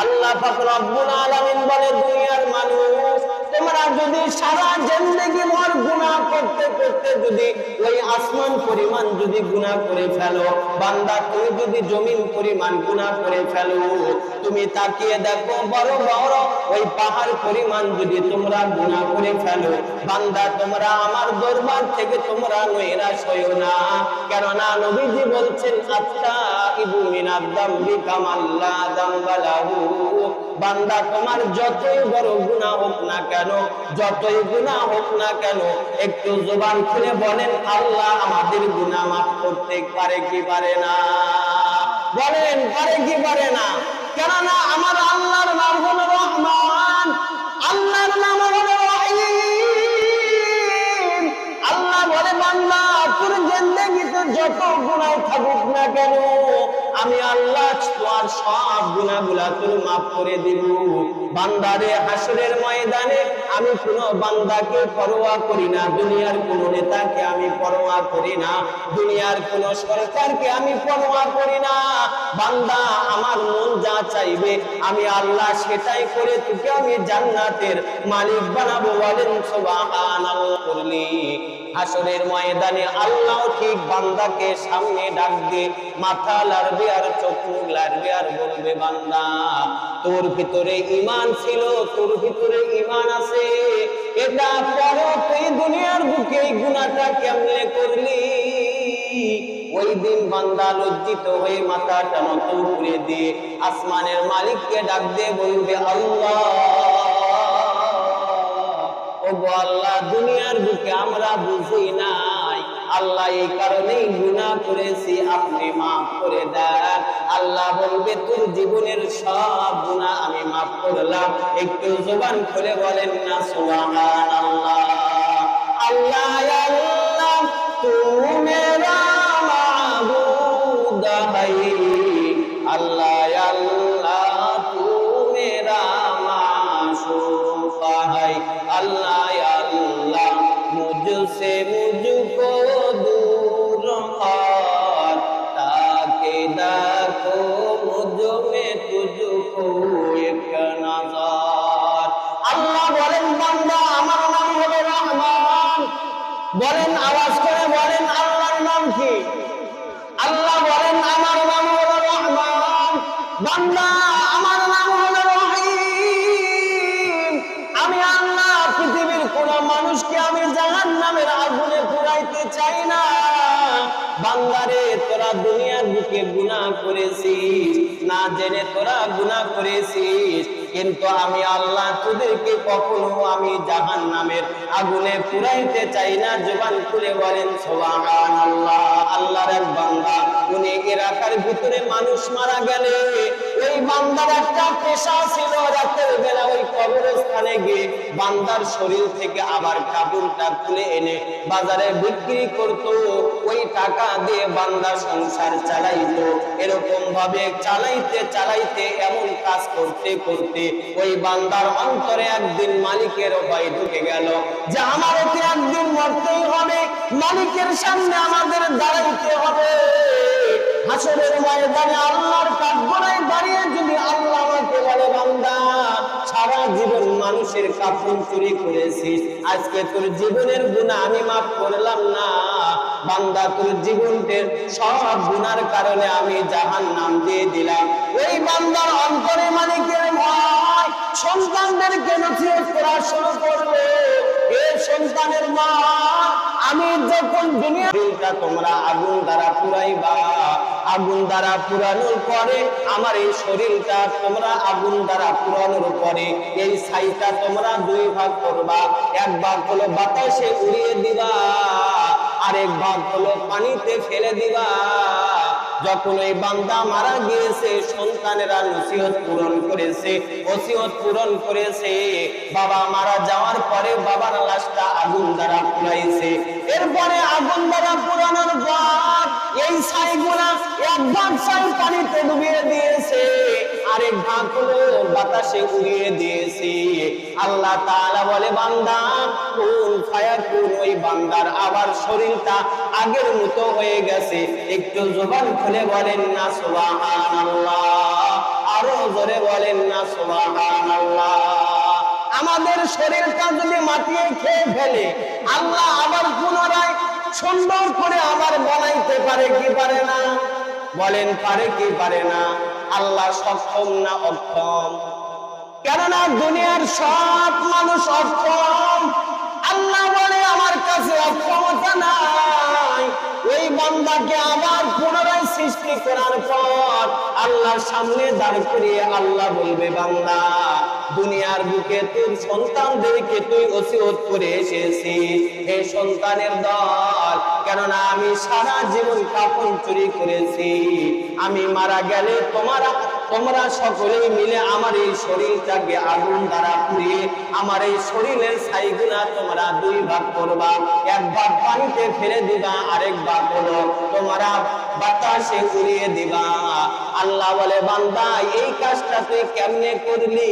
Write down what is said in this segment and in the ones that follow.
আল্লাহ বলেন আল্লাহ বলে দুনিয়ার মানুষ তোমরা যদি সারা জিন্দেগি ভর গুনাহ করতে করতে যদি ওই আসমান পরিমাণ যদি গুনাহ করে ফেলো, বান্দা, তুমি যদি জমিন পরিমাণ গুনাহ করে ফেলো, তুমি তাকিয়ে দেখো বড় বড় ওই পাহাড় পরিমাণ যদি তোমরা গুনাহ করে ফেলো। বান্দা, তোমরা আমার দরবার থেকে তোমরা নৈরাশ হইও না। কেননা নবীজি বলছেন আত্মা ইবু মিনাদ দাম্বি কামাল্লা দাম্বালাহু। বান্দা, তোমার যতই বড় গুনাহ হোক না কেন, যতই গুনাহ হোক না কেন, একটু জবান খুলে বলেন, আল্লাহ আমাদের গুনাহ মাফ করতে পারে কি পারে না? বলেন, পারে কি পারে না? কেননা আমার আল্লাহর নাম হলো রহমান, আল্লাহর নাম হলো রহিম। আল্লাহ বলে, বান্দা, তোর জিন্দেগিতে যত গুনাহ থাকুক না কেন আমি আল্লাহ তোমার সব গুণাগুলা তুমি মাফ করে দিব। বান্দারে হাসরের ময়দানে আমি কোন বান্দাকে পরোয়া করি না, দুনিয়ার কোন নেতাকে আমি পরোয়া করি না, দুনিয়ার কোন সরকারকে আমি পরোয়া করি না। বান্দা, আমার মন যা চাইবে, আমি আল্লাহ সেটাই করে তোকে আমি জান্নাতের মালিক বানাবো। বলেন, সুবহানাল্লাহ করলি হাসরের ময়দানে আল্লাহ ঠিক বান্দাকে সামনে ডাক দিয়ে মাথা লাড়বে আর চোখ লাড়বে আর বলবে, বান্দা, তোর ভিতরে ইমান ছিল, তোর ভিতরে ইমান আছে। এটা পরো তুই দুনিয়ার বুকে এই গুনাহটা কেমনে করলি? ওই দিন বান্দা লজ্জিত হয়ে মাথাটা নত করে দিয়ে আসমানের মালিককে ডাক দিয়ে বলবে, আল্লাহ, ওগো আল্লাহ, দুনিয়ার বুকে আমরা বুঝি নাই আল্লাহ এই কারণেই গুণা করেছি, আপনি মাফ করে দেন। আল্লাহ বলবে, তোর জীবনের সব গুণা আমি মাফ করলাম। একটু জোবান খুলে বলেন না সোয়ান আল্লাহ আল্লাহ তু মেরা বলেন আওয়াজ করে বলেন আল্লাহর নাম কি? আল্লাহ বলেন, আমার নাম হলো রহমান। বান্দা, আমার নাম হলো আমি আল্লাহ, পৃথিবীর কোন মানুষকে আমি জাহান নামের আগুনে পুরাইতে চাই না। বান্দারে তোরা দুনিয়ার বুকে গুনাহ করেছিস। না জেনে তোরা গুনাহ করেছিস। কিন্তু আমি আল্লাহ তোদেরকে কখনো আমি জাহান নামের আগুনে পুরাইতে চাই না। জবান খুলে বলেন সোহান আল্লাহ আল্লাহর এক বান্দা। উনি এলাকার ভিতরে মানুষ মারা গেলে, ওই বান্দার একটা পেশা ছিল কবরস্থানে গিয়ে বান্দার শরীর থেকে আবার কাপড়টা খুলে এনে বাজারে বিক্রি করত। ওই টাকা দিয়ে বান্দা সংসার চালাইতো। এরকম ভাবে চালাইতে চালাইতে এমন কাজ করতে করতে ওই বান্দার অন্তরে একদিন মালিকের ভয় ঢুকে গেল যে আমার ওকে একদিন মরতেই হবে, মালিকের সামনে আমাদের দাঁড়াইতে হবে। হাসরের ময়দানে আল্লাহর কাঠগড়ায় দাঁড়িয়ে যদি আল্লাহ আমাকে বলে, বান্দা সারা জীবন মানুষের কাপড় চুরি করেছিস। আজকে তোর জীবনের গুণা আমি মাফ করলাম না। বান্দা, তোর জীবনটের সব গুনার কারণে আমি জাহান নাম দিয়ে দিলাম। ওই বান্দার অন্তরে মালিকের ভয়। সন্তানদেরকে নথিয়ে পড়াশোনা করবে এ সন্তানের মা, আমি যখন দুনিয়াটা তোমরা আগুন দ্বারা পুরাইবা আগুন দ্বারা পুরানোর পরে আমার এই শরীরটা তোমরা আগুন দ্বারা পুরানোর পরে এই ছাইটা তোমরা দুই ভাগ করবা। এক ভাগ হলো বাতাসে উড়িয়ে দিবা, আরেক ভাগ হলো পানিতে ফেলে দিবা। যখন ওই বান্দা মারা গিয়েছে, সন্তানেরা নসিহত পূরণ করেছে ওসিয়ত পূরণ করেছে। বাবা মারা যাওয়ার পরে বাবার লাশটা আগুন দ্বারা পুরাইছে এরপরে আগুন দ্বারা পুরানোর পর এই ছাইগুলা এক ভাগ ছাই পানিতে ডুবিয়ে দিয়েছে। আরেক ভাগ হলো বাতাসে উড়িয়ে দিয়েছে। আল্লাহ বলে, বান্দা, কোন ওই বান্দার? আবার শরীরটা আগের মতো হয়ে গেছে। একটু জবান খুলে বলেন না, সুবহানাল্লাহ। আরও জোরে বলেন না, সুবহানাল্লাহ। আমাদের শরীরটা যদি মাটিয়ে খেয়ে ফেলে, আল্লাহ আবার পুনরায় সুন্দর করে আবার বানাইতে পারে, কি পারে না? বলেন, পারে কি পারে না? আল্লাহ সক্ষম না অক্ষম? কেননা দুনিয়ার সব মানুষ অক্ষম। আল্লাহ বলে, আমার কাছে অক্ষমতা নাই। ওই বান্দাকে আবার পুনরায় সৃষ্টি করার পর আল্লাহর সামনে দাঁড় করিয়ে আল্লাহ বলবে, বান্দা দুনিয়ার বুকে তোর সন্তানদেরকে তুই ওসিয়ত করে এসেছিস এই সন্তানের দল, কেননা আমি সারা জীবন কাপড় চুরি করেছি। আমি মারা গেলে তোমার, তোমরা সকলেই মিলে আমার এই শরীরটাকে আগুন দ্বারা পুড়িয়ে আমার এই শরীরের ছাইগুলা তোমরা দুই ভাগ করবা। এক ভাগ পানিতে ফেলে দিবা, আরেক ভাগ হলো তোমরা বাতাসে উড়িয়ে দিবা। আল্লাহ বলে, বান্দা, এই কাজটা তুই কেমনে করলি?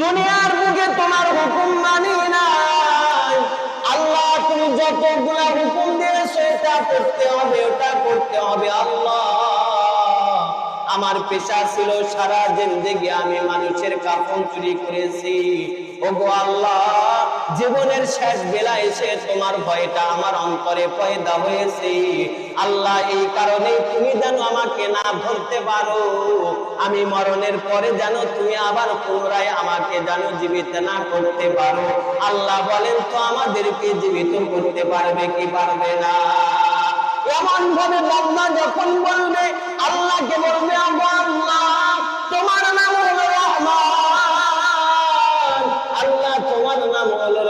দুনিয়ার বুকে তোমার হুকুম মানি না। আল্লাহ, তুমি যতগুলা হুকুম দিয়েছ, এটা করতে হবে, ওটা করতে হবে। আল্লাহ আমার পেশা ছিল সারা জিন্দেগি আমি মানুষের কাফন চুরি করেছি। ওগো আল্লাহ, জীবনের শেষ বেলা এসে তোমার ভয়টা আমার অন্তরে পয়দা হয়েছে। আল্লাহ, এই কারণে তুমি যেন আমাকে না ধরতে পারো। আমি মরণের পরে যেন তুমি আবার পুনরায় আমাকে যেন জীবিত না করতে পারো। আল্লাহ বলেন, তো আমাদেরকে জীবিত করতে পারবে কি পারবে না? এমন ভাবে বান্দা যখন বলবে, আল্লাহকে বলবে তোমার নাম হলো আল্লাহ তোমার নাম হলো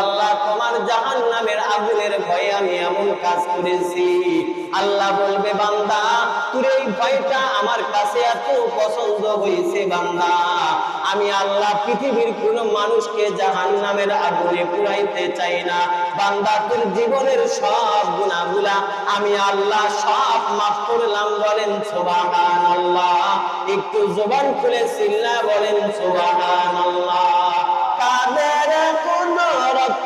আল্লাহ, তোমার জাহান নামের আগুনের ভয়ে আমি এমন কাজ করেছি। আল্লাহ বলবে, বান্দা, তোর এই ভয়টা আমার কাছে এত পছন্দ হয়েছে, বান্দা। আমি আল্লাহ পৃথিবীর কোন মানুষকে জাহান নামের আগুনে পুরাইতে চাই না। বান্দা জীবনের সব গুণাগুলা আমি আল্লাহ সব মাফ করলাম বলেন সোবাহান আল্লাহ একটু জোবান খুলে চিল্লা বলেন সোবাহান আল্লাহ কাদের কোন রক্তদারি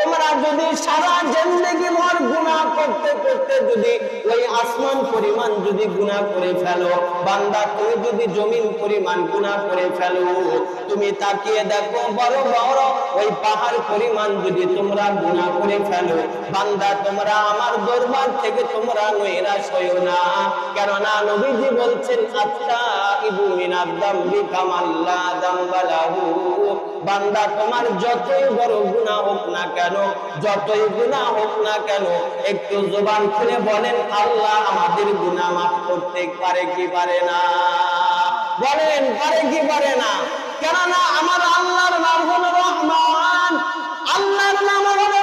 তোমরা যদি সারা জিন্দেগি ভর গুনাহ করতে করতে যদি ওই আসমান পরিমাণ যদি গুনাহ করে ফেলো, বান্দা, তুমি যদি জমিন পরিমাণ গুনাহ করে ফেলো, তুমি তাকিয়ে দেখো বড় বড় ওই পাহাড় পরিমাণ যদি তোমরা গুনাহ করে ফেলো। বান্দা, তোমরা আমার দরবার থেকে তোমরা নৈরাশ হইও না। কেননা নবীজি বলছেন, আত্মা ইবু মিনাদ দাম্বি কামাল্লা দাম্বালাহু। বান্দা, তোমার যতই বড় গুনাহ হোক না কেন যতই গুনাহ হোক না কেন, একটু জোবান খুলে বলেন, আল্লাহ আমাদের গুনাহ মাফ করতে পারে কি পারে না? বলেন, পারে কি পারে না? কেননা আমার আল্লাহর নাম হলো রহমান, আল্লাহর নাম হলো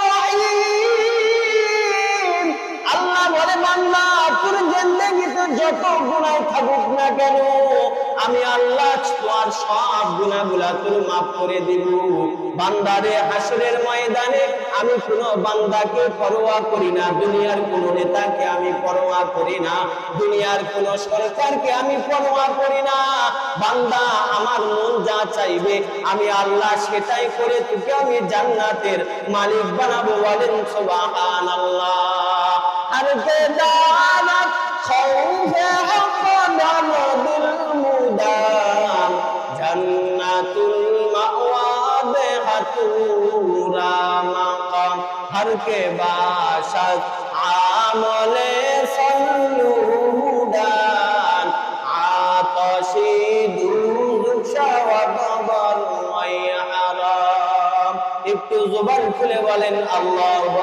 আল্লাহ বলে, বান্দা, তোর জিন্দেগিতে যত গুনাহ থাকুক না কেন আমি আল্লাহ তোমার সব গুণাগুলা তুমি মাফ করে দিব। বান্দারে, হাসরের ময়দানে আমি কোনো বান্দাকে পরোয়া করি না। দুনিয়ার কোন নেতাকে আমি পরোয়া করি না। দুনিয়ার কোন সরকারকে আমি পরোয়া করি না। বান্দা, আমার মন যা চাইবে, আমি আল্লাহ সেটাই করে তোকে আমি জান্নাতের মালিক বানাবো বলেন সুবহানাল্লাহ। আর কে দানা খাউফে হাক্কা পুরা মাকাম। হরকে বাসাত আমলে সল্লুডান আতশি দুরুদ শাওয়াবর একটু জুবান খুলে বলেন আল্লাহু